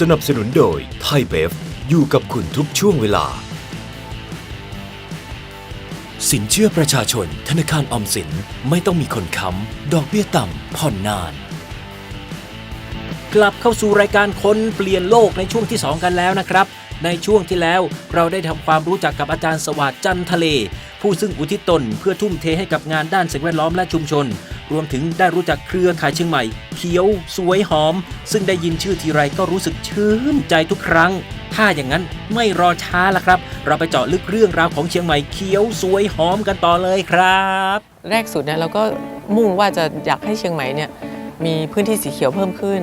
สนับสนุนโดยไทยเบฟอยู่กับคุณทุกช่วงเวลา สินเชื่อประชาชน ธนาคารออมสินไม่ต้องมีคนค้ำดอกเบี้ยต่ำผ่อนนาน กลับเข้าสู่รายการคนเปลี่ยนโลกในช่วงที่ 2 กันแล้วนะครับ ในช่วงที่แล้วเราได้ทำความรู้จักกับอาจารย์สวัสดิ์จันทะเล ผู้ซึ่งอุทิศตนเพื่อทุ่มเทให้กับงานด้านสิ่งแวดล้อมและชุมชน รวมถึงได้รู้จักเครือข่ายเชียงใหม่ เขียว สวยหอม ซึ่งได้ยินชื่อทีไรก็รู้สึกชื่นใจทุกครั้ง ถ้าอย่างนั้นไม่รอช้าละครับ เราไปเจาะลึกเรื่องราวของเชียงใหม่เขียวสวยหอมกันต่อเลยครับ แรกสุดเนี่ยเราก็มุ่งว่าจะอยากให้เชียงใหม่เนี่ยมีพื้นที่สีเขียวเพิ่มขึ้น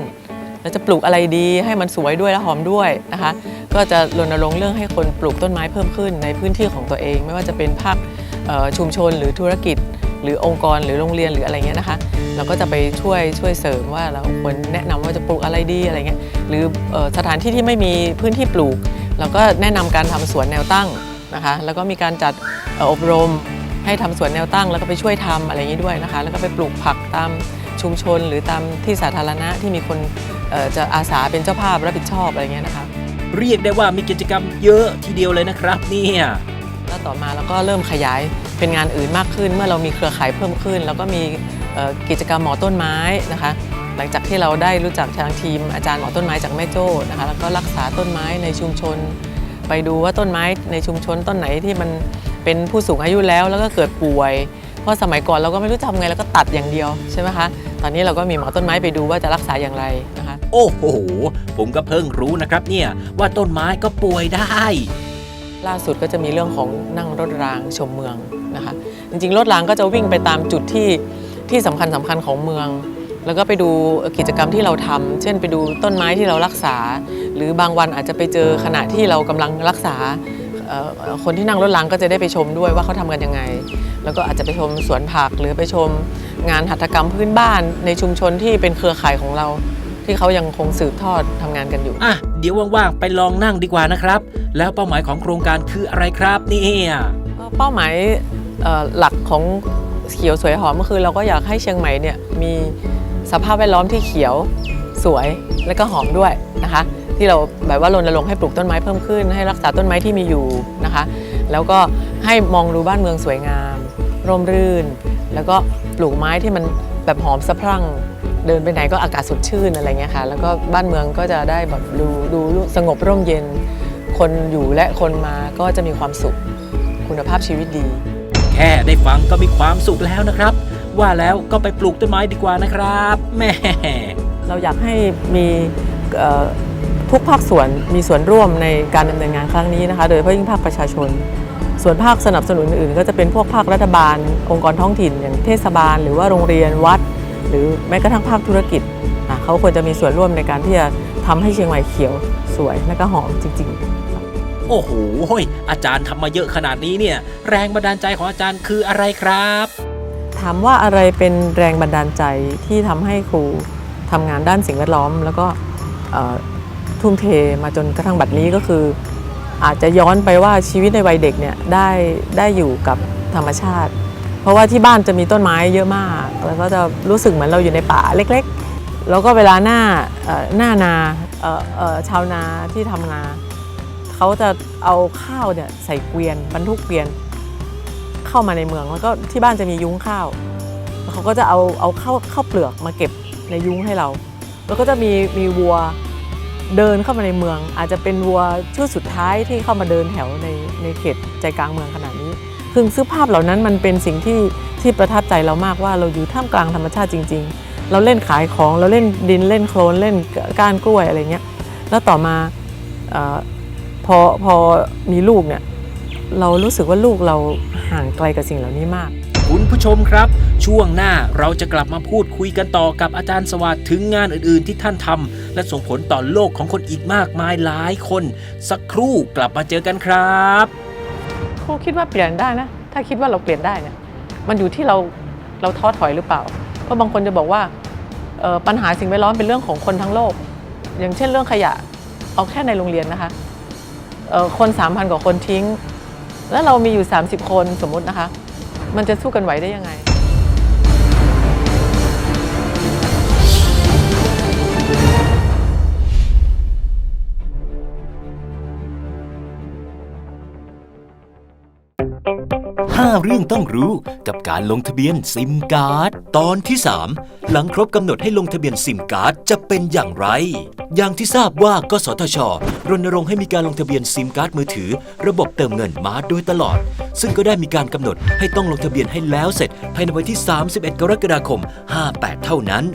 แล้วจะปลูกอะไรดีให้มันสวยด้วยและหอมด้วยนะคะ ก็จะรณรงค์เรื่องให้คนปลูกต้นไม้เพิ่มขึ้นในพื้นที่ของตัวเอง ไม่ว่าจะเป็นภาคชุมชนหรือธุรกิจ หรือองค์กรหรือโรงเรียนหรืออะไรเงี้ยนะคะ เราก็จะไปช่วยช่วยเสริมว่าเราควรแนะนำว่าจะปลูกอะไรดีอะไรเงี้ยหรือสถานที่ที่ไม่มีพื้นที่ปลูก เราก็แนะนำการทำสวนแนวตั้งนะคะ แล้วก็มีการจัดอบรมให้ทำสวนแนวตั้ง แล้วก็ไปช่วยทำอะไรอย่างนี้ด้วยนะคะ แล้วก็ไปปลูกผักตามชุมชนหรือตามที่สาธารณะที่มีคน จะอาสาเป็นเจ้าภาพรับผิดชอบอะไรเงี้ยนะคะเรียกได้ว่ามีกิจกรรมเยอะทีเดียวเลยนะครับเนี่ยแล้วต่อมาเราก็เริ่มขยายเป็นงานอื่นมากขึ้น เมื่อเรามีเครือข่ายเพิ่มขึ้น แล้วก็มีเอ่อกิจกรรมหมอต้นไม้นะคะหลังจากที่เราได้รู้จักทางทีมอาจารย์หมอต้นไม้จากแม่โจ้นะคะแล้วก็รักษาต้นไม้ในชุมชน ไปดูว่าต้นไม้ในชุมชนต้นไหนที่มันเป็นผู้สูงอายุแล้วแล้วก็เกิดป่วย เพราะสมัยก่อนเราก็ไม่รู้จะทำไงแล้วก็ตัดอย่างเดียวใช่ไหมคะตอนนี้เราก็มีหมอต้นไม้ไปดูว่าจะรักษาอย่างไรนะคะ โอ้โห ผมก็เพิ่งรู้นะครับเนี่ยว่าต้นไม้ก็ป่วยได้ ล่าสุดก็จะมีเรื่องของนั่งรถรางชมเมืองนะคะ จริงๆ รถรางก็จะวิ่งไปตามจุดที่ที่สำคัญสำคัญของเมือง แล้วก็ไปดูกิจกรรมที่เราทำเช่นไปดูต้นไม้ที่เรารักษา หรือบางวันอาจจะไปเจอขณะที่เรากำลังรักษาคนที่นั่งรถรางก็จะได้ไปชมด้วยว่าเขาทำกันยังไง แล้วก็อาจจะไปชมสวนผักหรือไปชมงานหัตถกรรมพื้นบ้านในชุมชนที่เป็นเครือข่ายของเรา ที่เขายังคงสืบทอดทำงานกันอยู่ อะ เดี๋ยวว่างๆ ไปลองนั่งดีกว่านะครับ แล้วเป้าหมายของโครงการคืออะไรครับเนี่ยเป้าหมายเอ่อหลักของเขียวสวยหอมก็คือ เราก็อยากให้เชียงใหม่เนี่ยมีสภาพแวดล้อมที่เขียวสวยและก็หอมด้วยนะคะ ที่เราแบบว่ารณรงค์ให้ปลูกต้นไม้เพิ่มขึ้น ให้รักษาต้นไม้ที่มีอยู่นะคะ แล้วก็ให้มองดูบ้านเมืองสวยงาม ร่มรื่น แล้วก็ปลูกไม้ที่มันแบบหอมสะพรั่ง เดินไปไหนก็อากาศสดชื่นอะไรเงี้ยค่ะ แล้วก็บ้านเมืองก็จะได้แบบดูดูสงบร่มเย็น คนอยู่และคนมาก็จะมีความสุข คุณภาพชีวิตดี แค่ได้ฟังก็มีความสุขแล้วนะครับ ว่าแล้วก็ไปปลูกต้นไม้ดีกว่านะครับแหม่เราอยากให้มีเอ่อทุกภาคส่วนมีส่วนร่วมในการดำเนินงานครั้งนี้นะคะ โดยเฉพาะยิ่งภาคประชาชน ส่วนภาคสนับสนุนอื่นๆก็จะเป็นพวกภาครัฐบาล องค์กรท้องถิ่นอย่างเทศบาล หรือว่าโรงเรียนวัด หรือแม้กระทั่งภาคธุรกิจอะเขาควรจะมีส่วนร่วมในการที่จะทำให้เชียงใหม่เขียวสวยและก็หอมจริง ๆโอ้โห อาจารย์ทำมาเยอะขนาดนี้เนี่ย แรงบันดาลใจของอาจารย์คืออะไรครับ ถามว่าอะไรเป็นแรงบันดาลใจที่ทำให้ครูทำงานด้านสิ่งแวดล้อม แล้วก็เอ่อทุ่มเทมาจนกระทั่งบัดนี้ก็คือ อาจจะย้อนไปว่าชีวิตในวัยเด็กเนี่ยได้ได้อยู่กับธรรมชาติเพ ราะว่าที่บ้านจะมีต้นไม้เยอะมากแล้วก็จะรู้สึกเหมือนเราอยู่ในป่าเล็กๆ แล้วก็เวลาหน้าหน้านาชาวนาที่ทำนาเขาจะเอาข้าวเนี่ยใส่เกวียนบรรทุกเกวียนเข้ามาในเมืองแล้วก็ที่บ้านจะมียุ้งข้าวเขาก็จะเอาเอาข้าวข้าวเปลือกมาเก็บในยุ้งให้เรา แล้วก็จะมีมีวัวเดินเข้ามาในเมือง อาจจะเป็นวัวชุดสุดท้ายที่เข้ามาเดินแถวในในเขตใจกลางเมืองขนาด คือซื้อภาพเหล่านั้นมันเป็นสิ่งที่ที่ประทับใจเรามากว่าเราอยู่ท่ามกลางธรรมชาติจริง ๆ เราเล่นขายของเราเล่นดินเล่นโคลนเล่นก้านกล้วยอะไรเงี้ยแล้วต่อมาอพอพอมีลูกเนี่ยเรารู้สึกว่าลูกเราห่างไกลกับสิ่งเหล่านี้มาก คุณผู้ชมครับ ช่วงหน้าเราจะกลับมาพูดคุยกันต่อกับอาจารย์สวัสดิ์ถึงงานอื่นๆที่ท่านทำและส่งผลต่อโลกของคนอีกมากมายหลายคน สักครู่กลับมาเจอกันครับ ครูคิดว่าเปลี่ยนได้นะ ถ้าคิดว่าเราเปลี่ยนได้เนี่ย มันอยู่ที่เราเราท้อถอยหรือเปล่า เพราะบางคนจะบอกว่าปัญหาสิ่งแวดล้อมเป็นเรื่องของคนทั้งโลก อย่างเช่นเรื่องขยะ เอาแค่ในโรงเรียนนะคะเอ่อคน3,000กว่าคนทิ้ง แล้วเรามีอยู่ 30 คนสมมุตินะคะ มันจะสู้กันไหวได้ยังไง 5 เรื่องต้องรู้กับการลงทะเบียนซิมการ์ด ตอนที่ 3 หลังครบกำหนดให้ลงทะเบียนซิมการ์ดจะเป็นอย่างไร อย่างที่ทราบว่ากสทช รณรงค์ให้มีการลงทะเบียนซิมการ์ดมือถือ ระบบเติมเงินมาโดยตลอด ซึ่งก็ได้มีการกำหนดให้ต้องลงทะเบียนให้แล้วเสร็จภายในวันที่ 31 กรกฎาคม 58 เท่านั้น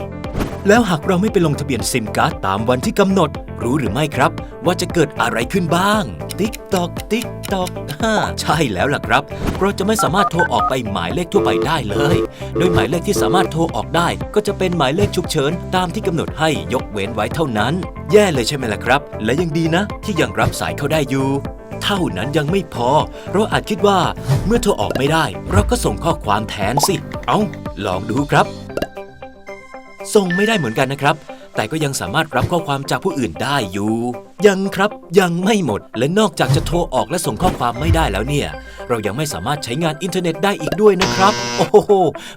แล้วหากเราไม่ไปลงทะเบียนซิมการ์ดตามวันที่กำหนด รู้หรือไม่ครับ ว่าจะเกิดอะไรขึ้นบ้าง ติ๊กตอกติ๊กตอกฮ่าใช่แล้วล่ะครับ เราจะไม่สามารถโทรออกไปหมายเลขทั่วไปได้เลย โดยหมายเลขที่สามารถโทรออกได้ ก็จะเป็นหมายเลขฉุกเฉินตามที่กำหนดให้ยกเว้นไว้เท่านั้น แย่เลยใช่ไหมล่ะครับ และยังดีนะ ที่ยังรับสายเขาได้อยู่เท่านั้นยังไม่พอ เราอาจคิดว่าเมื่อโทรออกไม่ได้ เราก็ส่งข้อความแทนสิ เอาลองดูครับ ส่งไม่ได้เหมือนกันนะครับ แต่ก็ยังสามารถรับข้อความจากผู้อื่นได้อยู่ ยังครับยังไม่หมด และนอกจากจะโทรออกและส่งข้อความไม่ได้แล้วเนี่ย เรายังไม่สามารถใช้งานอินเทอร์เน็ตได้อีกด้วยนะครับ โอ้โห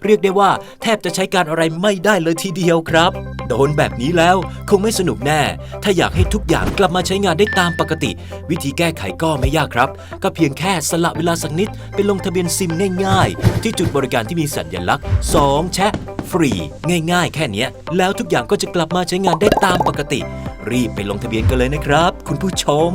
เรียกได้ว่าแทบจะใช้การอะไรไม่ได้เลยทีเดียวครับ โดนแบบนี้แล้วคงไม่สนุกแน่ ถ้าอยากให้ทุกอย่างกลับมาใช้งานได้ตามปกติ วิธีแก้ไขก็ไม่ยากครับ ก็เพียงแค่สละเวลาสักนิดไปลงทะเบียนซิมง่ายๆ ที่จุดบริการที่มีสัญลักษณ์ 2 แชะ ฟรี ง่ายๆ แค่นี้ แล้วทุกอย่างก็จะกลับมาใช้งานได้ตามปกติ รีบไปลงทะเบียนกันเลยนะครับ คุณผู้ชม